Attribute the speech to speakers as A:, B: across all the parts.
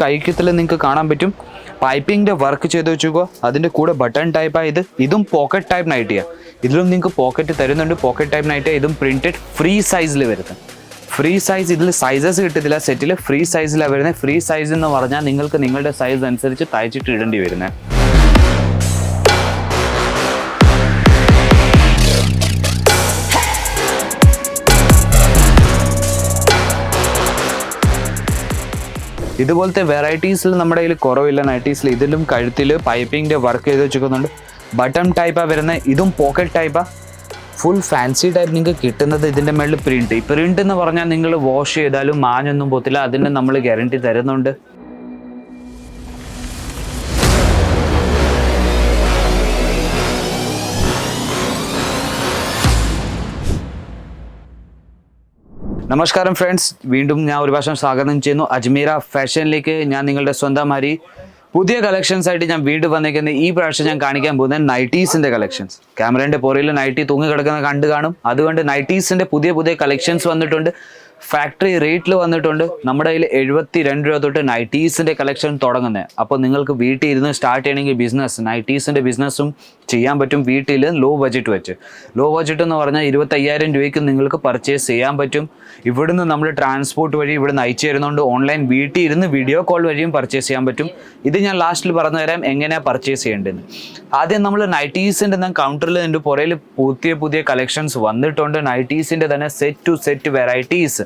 A: കൈക്കത്തിൽ നിങ്ങൾക്ക് കാണാൻ പറ്റും. പൈപ്പിങ്ങിന്റെ വർക്ക് ചെയ്ത് വെച്ചുക അതിന്റെ കൂടെ ബട്ടൺ ടൈപ്പ് ഇത്. ഇതും പോക്കറ്റ് ടൈപ്പ് നൈറ്റിയാണ് ഇതിലും നിങ്ങൾക്ക് പോക്കറ്റ് തരുന്നുണ്ട്. പോക്കറ്റ് ടൈപ്പ് നൈറ്റ് ഇതും പ്രിന്റഡ് ഫ്രീ സൈസിൽ വരുന്നത്. ഫ്രീ സൈസ് ഇതിൽ സൈസസ് കിട്ടത്തില്ല. സെറ്റിൽ ഫ്രീ സൈസിലാണ് വരുന്നത്. ഫ്രീ സൈസ് എന്ന് പറഞ്ഞാൽ നിങ്ങൾക്ക് നിങ്ങളുടെ സൈസ് അനുസരിച്ച് തയ്ച്ചിട്ട് ഇടേണ്ടി വരുന്നത്. ഇതുപോലത്തെ വെറൈറ്റീസിൽ നമ്മുടെ കയ്യിൽ കുറവില്ല നൈറ്റീസിൽ ഇതിലും കഴുത്തിൽ പൈപ്പിങ്ങിന്റെ വർക്ക് ചെയ്ത് വെച്ചിരിക്കുന്നുണ്ട്. ബട്ടൺ ടൈപ്പാണ് വരുന്നത് ഇതും പോക്കറ്റ് ടൈപ്പാണ് ഫുൾ ഫാൻസി ടൈപ്പ് നിങ്ങൾക്ക് കിട്ടുന്നത് ഇതിന്റെ മേളിൽ പ്രിന്റ് ഈ പ്രിന്റ് എന്ന് പറഞ്ഞാൽ നിങ്ങൾ വാഷ് ചെയ്താലും മാഞ്ഞൊന്നും പോത്തില്ല അതിന് നമ്മൾ ഗ്യാരണ്ടി തരുന്നുണ്ട്. നമസ്കാരം ഫ്രണ്ട്സ് വീണ്ടും ഞാൻ ഒരു പ്രാവശ്യം സ്വാഗതം ചെയ്യുന്നു. അജ്മീര ഫാഷനിലേക്ക് ഞാൻ നിങ്ങളുടെ സ്വന്തം ഹരി പുതിയ കളക്ഷൻസ് ആയിട്ട് ഞാൻ വീണ്ടും വന്നേക്കുന്നത് ഈ പ്രാവശ്യം ഞാൻ കാണിക്കാൻ പോകുന്നത് നൈറ്റീസിന്റെ കളക്ഷൻസ് ക്യാമറയുടെ പുറയിൽ നൈറ്റി തൂങ്ങി കിടക്കുന്ന കണ്ടു കാണും. അതുകൊണ്ട് നൈറ്റീസിന്റെ പുതിയ പുതിയ കളക്ഷൻസ് വന്നിട്ടുണ്ട്. ഫാക്ടറി റേറ്റിൽ വന്നിട്ടുണ്ട്. നമ്മുടെ കയ്യിൽ എഴുപത്തി രണ്ട് രൂപ തൊട്ട് നൈറ്റീസിന്റെ കളക്ഷൻ തുടങ്ങുന്നത് അപ്പോൾ നിങ്ങൾക്ക് വീട്ടിൽ ഇരുന്ന് സ്റ്റാർട്ട് ചെയ്യണമെങ്കിൽ ബിസിനസ് നൈറ്റീസിന്റെ ബിസിനസ്സും ചെയ്യാൻ പറ്റും വീട്ടിൽ ലോ ബഡ്ജറ്റ് വെച്ച്. ലോ ബഡ്ജറ്റ് എന്ന് പറഞ്ഞാൽ ഇരുപത്തയ്യായിരം രൂപയ്ക്ക് നിങ്ങൾക്ക് പർച്ചേസ് ചെയ്യാൻ പറ്റും. ഇവിടുന്ന് നമ്മൾ ട്രാൻസ്പോർട്ട് വഴി ഇവിടുന്ന് അയച്ചു തരുന്നുണ്ട് ഓൺലൈൻ വീട്ടിൽ ഇരുന്ന് വീഡിയോ കോൾ വഴിയും പർച്ചേസ് ചെയ്യാൻ പറ്റും. ഇത് ഞാൻ ലാസ്റ്റിൽ പറഞ്ഞു തരാം എങ്ങനെയാണ് പർച്ചേസ് ചെയ്യേണ്ടതെന്ന് ആദ്യം നമ്മൾ നൈറ്റീസിന്റെ തന്നെ കൗണ്ടറിൽ എന്റെ പുറയിൽ പുതിയ പുതിയ കളക്ഷൻസ് വന്നിട്ടുണ്ട്. നൈറ്റീസിന്റെ തന്നെ സെറ്റ് ടു സെറ്റ് വെറൈറ്റീസ്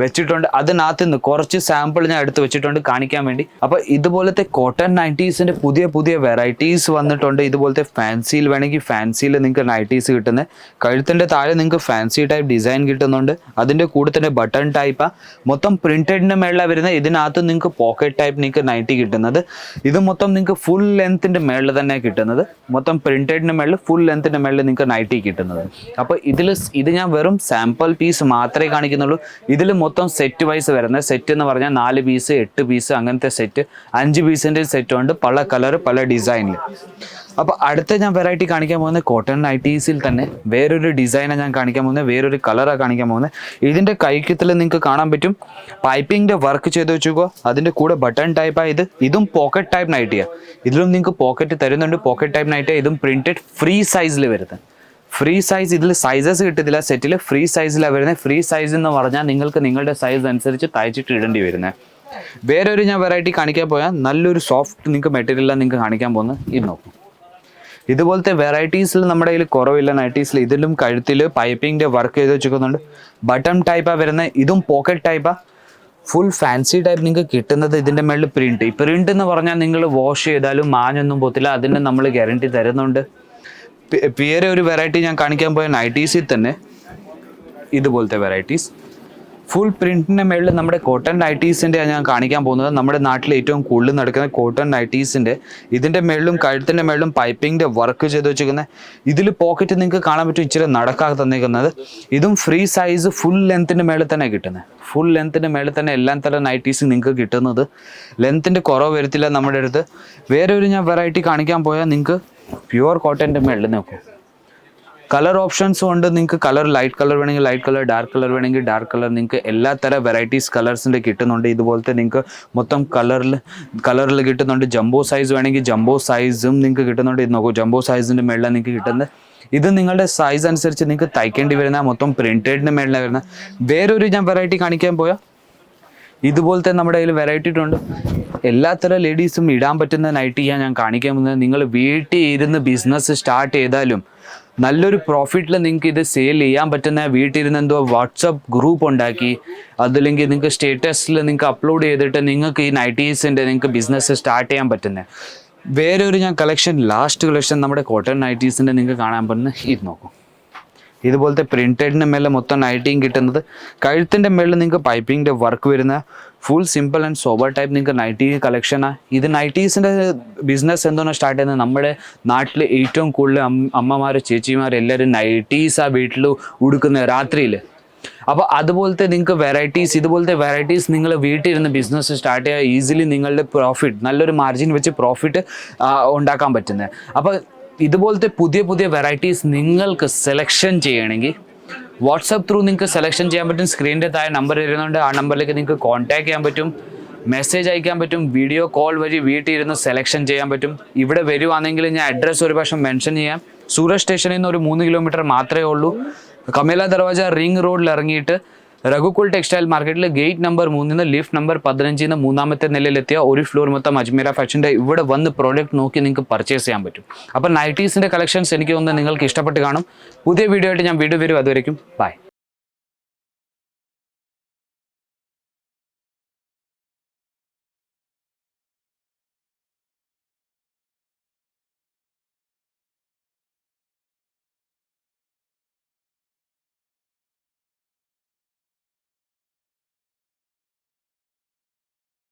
A: വെച്ചിട്ടുണ്ട്. അതിനകത്ത് നിന്ന് കുറച്ച് സാമ്പിൾ ഞാൻ എടുത്ത് വെച്ചിട്ടുണ്ട് കാണിക്കാൻ വേണ്ടി. അപ്പോൾ ഇതുപോലത്തെ കോട്ടൺ നയന്റീസിന്റെ പുതിയ പുതിയ വെറൈറ്റീസ് വന്നിട്ടുണ്ട്. ഇതുപോലത്തെ ഫാൻസിയിൽ വേണമെങ്കിൽ ഫാൻസിയിൽ നിങ്ങൾക്ക് നൈറ്റീസ് കിട്ടുന്നത് കഴുത്തിന്റെ താഴെ നിങ്ങൾക്ക് ഫാൻസി ടൈപ്പ് ഡിസൈൻ കിട്ടുന്നുണ്ട്. അതിന്റെ കൂടെ തന്നെ ബട്ടൺ ടൈപ്പാണ് മൊത്തം പ്രിന്റഡിന് മേളില വരുന്നത് ഇതിനകത്ത് നിങ്ങൾക്ക് പോക്കറ്റ് ടൈപ്പ് നിങ്ങൾക്ക് നൈറ്റി കിട്ടുന്നത്. ഇത് മൊത്തം നിങ്ങൾക്ക് ഫുൾ ലെങ്ത്തിന്റെ മേളിൽ തന്നെ കിട്ടുന്നത്. മൊത്തം പ്രിന്റഡിന് മേളിൽ ഫുൾ ലെങ്ത്തിന്റെ മേളിൽ നിങ്ങൾക്ക് നൈറ്റി കിട്ടുന്നത്. അപ്പോൾ ഇതിൽ ഇത് ഞാൻ വെറും സാമ്പിൾ പീസ് മാത്രമേ കാണിക്കുന്നുള്ളൂ. ഇതിൽ മൊത്തം സെറ്റ് വൈസ് വരുന്നത്. സെറ്റ് എന്ന് പറഞ്ഞാൽ നാല് പീസ് എട്ട് പീസ് അങ്ങനത്തെ സെറ്റ് അഞ്ച് പീസിന്റെ സെറ്റ് ഉണ്ട്. പല കളർ പല ഡിസൈനിൽ അപ്പോൾ അടുത്ത ഞാൻ വെറൈറ്റി കാണിക്കാൻ പോകുന്നത് കോട്ടൺ നൈറ്റീസിൽ തന്നെ വേറൊരു ഡിസൈനാണ് ഞാൻ കാണിക്കാൻ പോകുന്നത്. വേറൊരു കളറാണ് കാണിക്കാൻ പോകുന്നത്. ഇതിന്റെ കൈക്കത്തിൽ നിങ്ങൾക്ക് കാണാൻ പറ്റും. പൈപ്പിങ്ങിന്റെ വർക്ക് ചെയ്ത് വെച്ചുക്കോ അതിന്റെ കൂടെ ബട്ടൺ ടൈപ്പാണ് ഇത്. ഇതും പോക്കറ്റ് ടൈപ്പ് നൈറ്റിയാണ് ഇതിലും നിങ്ങൾക്ക് പോക്കറ്റ് തരുന്നുണ്ട്. പോക്കറ്റ് ടൈപ്പ് നൈറ്റിയാണ് ഇതും പ്രിന്റഡ് ഫ്രീ സൈസിൽ വരുന്നത്. ഫ്രീ സൈസ് ഇതിൽ സൈസസ് കിട്ടത്തില്ല. സെറ്റിൽ ഫ്രീ സൈസിലാണ് വരുന്നത് ഫ്രീ സൈസ് എന്ന് പറഞ്ഞാൽ നിങ്ങൾക്ക് നിങ്ങളുടെ സൈസ് അനുസരിച്ച് തയ്ച്ചിട്ട് ഇടേണ്ടി വരുന്നത് വേറൊരു ഞാൻ വെറൈറ്റി കാണിക്കാൻ പോയാൽ നല്ലൊരു സോഫ്റ്റ് നിങ്ങൾക്ക് മെറ്റീരിയലാണ് നിങ്ങൾക്ക് കാണിക്കാൻ പോകുന്നത് ഇത് നോക്കും. ഇതുപോലത്തെ വെറൈറ്റീസിൽ നമ്മുടെ കയ്യിൽ കുറവില്ല. നൈറ്റീസിൽ ഇതിലും കഴുത്തിൽ പൈപ്പിങ്ങിന്റെ വർക്ക് ചെയ്ത് വെച്ചിരിക്കുന്നുണ്ട്. ബട്ടൺ ടൈപ്പാണ് വരുന്നത് ഇതും പോക്കറ്റ് ടൈപ്പാണ് ഫുൾ ഫാൻസി ടൈപ്പ് നിങ്ങൾക്ക് കിട്ടുന്നത് ഇതിന്റെ മേളിൽ പ്രിന്റ് ഈ പ്രിന്റ് എന്ന് പറഞ്ഞാൽ നിങ്ങൾ വാഷ് ചെയ്താലും മാഞ്ഞൊന്നും പോത്തില്ല അതിന് നമ്മൾ ഗ്യാരണ്ടി തരുന്നുണ്ട്. വേറെ ഒരു വെറൈറ്റി ഞാൻ കാണിക്കാൻ പോയ നൈറ്റീസിൽ തന്നെ ഇതുപോലത്തെ വെറൈറ്റീസ് ഫുൾ പ്രിന്റിന്റെ മേളിൽ നമ്മുടെ കോട്ടൺ നൈറ്റീസിന്റെ ഞാൻ കാണിക്കാൻ പോകുന്നത്. നമ്മുടെ നാട്ടിൽ ഏറ്റവും കൂടുതൽ നടക്കുന്ന കോട്ടൺ നൈറ്റീസിന്റെ ഇതിന്റെ മേളിലും കഴുത്തിന്റെ മേളിലും പൈപ്പിങ്ങിന്റെ വർക്ക് ചെയ്ത് വെച്ചിരിക്കുന്നത് ഇതിൽ പോക്കറ്റ് നിങ്ങൾക്ക് കാണാൻ പറ്റും ഇച്ചിരി നടക്കാതെ തന്നിരിക്കുന്നത്. ഇതും ഫ്രീ സൈസ് ഫുൾ ലെങ്ത്തിന്റെ മേളിൽ തന്നെ കിട്ടുന്നത്. ഫുൾ ലെങ്ത്തിന്റെ മേളിൽ തന്നെ എല്ലാം തരം നൈറ്റീസ് നിങ്ങൾക്ക് കിട്ടുന്നത്. ലെങ്ത്തിന്റെ കുറവ് വരത്തില്ല നമ്മുടെ അടുത്ത്. വേറെ ഒരു ഞാൻ വെറൈറ്റി കാണിക്കാൻ പോയാൽ നിങ്ങൾക്ക് പ്യുവർ കോട്ടന്റെ മേളിൽ നോക്കൂ. കളർ ഓപ്ഷൻസും ഉണ്ട് നിങ്ങൾക്ക് കളർ ലൈറ്റ് കളർ വേണമെങ്കിൽ ലൈറ്റ് കളർ ഡാർക്ക് കളർ വേണമെങ്കിൽ ഡാർക്ക് കളർ നിങ്ങൾക്ക് എല്ലാ തരം വെറൈറ്റീസ് കളേഴ്സിന്റെ കിട്ടുന്നുണ്ട്. ഇതുപോലത്തെ നിങ്ങൾക്ക് മൊത്തം കളറിൽ കളറിൽ കിട്ടുന്നുണ്ട്. ജംബോ സൈസ് വേണമെങ്കിൽ ജംബോ സൈസും നിങ്ങൾക്ക് കിട്ടുന്നുണ്ട്. ഇത് നോക്കൂ ജംബോ സൈസിന്റെ മേളിലാണ് നിങ്ങൾക്ക് കിട്ടുന്നത് ഇത് നിങ്ങളുടെ സൈസ് അനുസരിച്ച് നിങ്ങൾക്ക് തയ്ക്കേണ്ടി വരുന്ന മൊത്തം പ്രിന്റഡിന്റെ മേളിലാണ് വരുന്നത് വേറൊരു ഞാൻ വെറൈറ്റി കാണിക്കാൻ പോയാൽ ഇതുപോലത്തെ നമ്മുടെ കയ്യിൽ വെറൈറ്റി ഉണ്ട് എല്ലാത്തരം ലേഡീസും ഇടാൻ പറ്റുന്ന നൈറ്റിയാണ് ഞാൻ കാണിക്കാൻ പോകുന്നത്. നിങ്ങൾ വീട്ടിൽ ഇരുന്ന് ബിസിനസ് സ്റ്റാർട്ട് ചെയ്താലും നല്ലൊരു പ്രോഫിറ്റിൽ നിങ്ങൾക്ക് ഇത് സെയിൽ ചെയ്യാൻ പറ്റുന്ന വീട്ടിലിരുന്ന് എന്തോ വാട്സപ്പ് ഗ്രൂപ്പ് ഉണ്ടാക്കി അതല്ലെങ്കിൽ നിങ്ങൾക്ക് സ്റ്റേറ്റസിൽ നിങ്ങൾക്ക് അപ്ലോഡ് ചെയ്തിട്ട് നിങ്ങൾക്ക് ഈ നൈറ്റീസിന്റെ നിങ്ങൾക്ക് ബിസിനസ് സ്റ്റാർട്ട് ചെയ്യാൻ പറ്റുന്നത് വേറെ ഒരു ഞാൻ കളക്ഷൻ ലാസ്റ്റ് കളക്ഷൻ നമ്മുടെ കോട്ടൺ നൈറ്റീസിന്റെ നിങ്ങൾക്ക് കാണാൻ പറ്റുന്ന ഇത് നോക്കും. ഇതുപോലത്തെ പ്രിന്റഡിന്റെ മേലെ മൊത്തം നൈറ്റിയും കിട്ടുന്നത്. കഴുത്തിന്റെ മേളിൽ നിങ്ങൾക്ക് പൈപ്പിങ്ങിന്റെ വർക്ക് വരുന്ന full simple and sober type നിങ്ങൾക്ക് നൈറ്റി കളക്ഷനാണ് ഇത് നൈറ്റീസിന്റെ ബിസിനസ് എന്തോന്ന് സ്റ്റാർട്ട് ചെയ്യുന്നത്? നമ്മുടെ നാട്ടിൽ ഏറ്റവും കൂടുതൽ അമ്മമാർ ചേച്ചിമാർ എല്ലാവരും നൈറ്റീസ് ആ വീട്ടിൽ ഉടുക്കുന്നത് രാത്രിയിൽ അപ്പോൾ അതുപോലത്തെ നിങ്ങൾക്ക് വെറൈറ്റീസ് ഇതുപോലത്തെ വെറൈറ്റീസ് നിങ്ങൾ വീട്ടിലിരുന്ന് ബിസിനസ് സ്റ്റാർട്ട് ചെയ്യുക ഈസിലി നിങ്ങളുടെ പ്രോഫിറ്റ് നല്ലൊരു മാർജിൻ വെച്ച് പ്രോഫിറ്റ് ഉണ്ടാക്കാൻ പറ്റുന്നത്. അപ്പോൾ ഇതുപോലത്തെ പുതിയ പുതിയ വെറൈറ്റീസ് നിങ്ങൾക്ക് സെലക്ഷൻ ചെയ്യണമെങ്കിൽ വാട്സപ്പ് ത്രൂ നിങ്ങൾക്ക് സെലക്ഷൻ ചെയ്യാൻ പറ്റും. സ്ക്രീനിന്റെ താഴെ നമ്പർ വരുന്നുണ്ട്. ആ നമ്പറിലേക്ക് നിങ്ങൾക്ക് കോൺടാക്ട് ചെയ്യാൻ പറ്റും. മെസ്സേജ് അയക്കാൻ പറ്റും. വീഡിയോ കോൾ വഴി വീട്ടിൽ ഇരുന്ന് സെലക്ഷൻ ചെയ്യാൻ പറ്റും. ഇവിടെ വരുവാണെങ്കിൽ ഞാൻ അഡ്രസ്സ് ഒരു പക്ഷേ മെൻഷൻ ചെയ്യാം. സൂരജ് സ്റ്റേഷനിൽ നിന്ന് ഒരു മൂന്ന് കിലോമീറ്റർ മാത്രമേ ഉള്ളൂ. കമേല ദർവാജ റിംഗ് റോഡിൽ ഇറങ്ങിയിട്ട് Raghukul textile market gate number മൂന്നിൽ നിന്ന് ലിഫ്റ്റ് നമ്പർ പതിനഞ്ചിൽ നിന്ന് മൂന്നാമത്തെ നിലയിലെത്തിയ ഒരു ഫ്ലോർ മൊത്തം അജ്മീര ഫാഷന്റെ ഇവിടെ വന്ന് പ്രോഡക്റ്റ് നോക്കി നിങ്ങൾക്ക് പർച്ചേസ് ചെയ്യാൻ പറ്റും. അപ്പോൾ നൈറ്റീസിന്റെ കളക്ഷൻസ് എനിക്ക് തോന്നുന്നത് നിങ്ങൾക്ക് ഇഷ്ടപ്പെട്ട് കാണും. പുതിയ വീഡിയോ ആയിട്ട് ഞാൻ വീണ്ടും വരും. അതുവരെയും ബൈ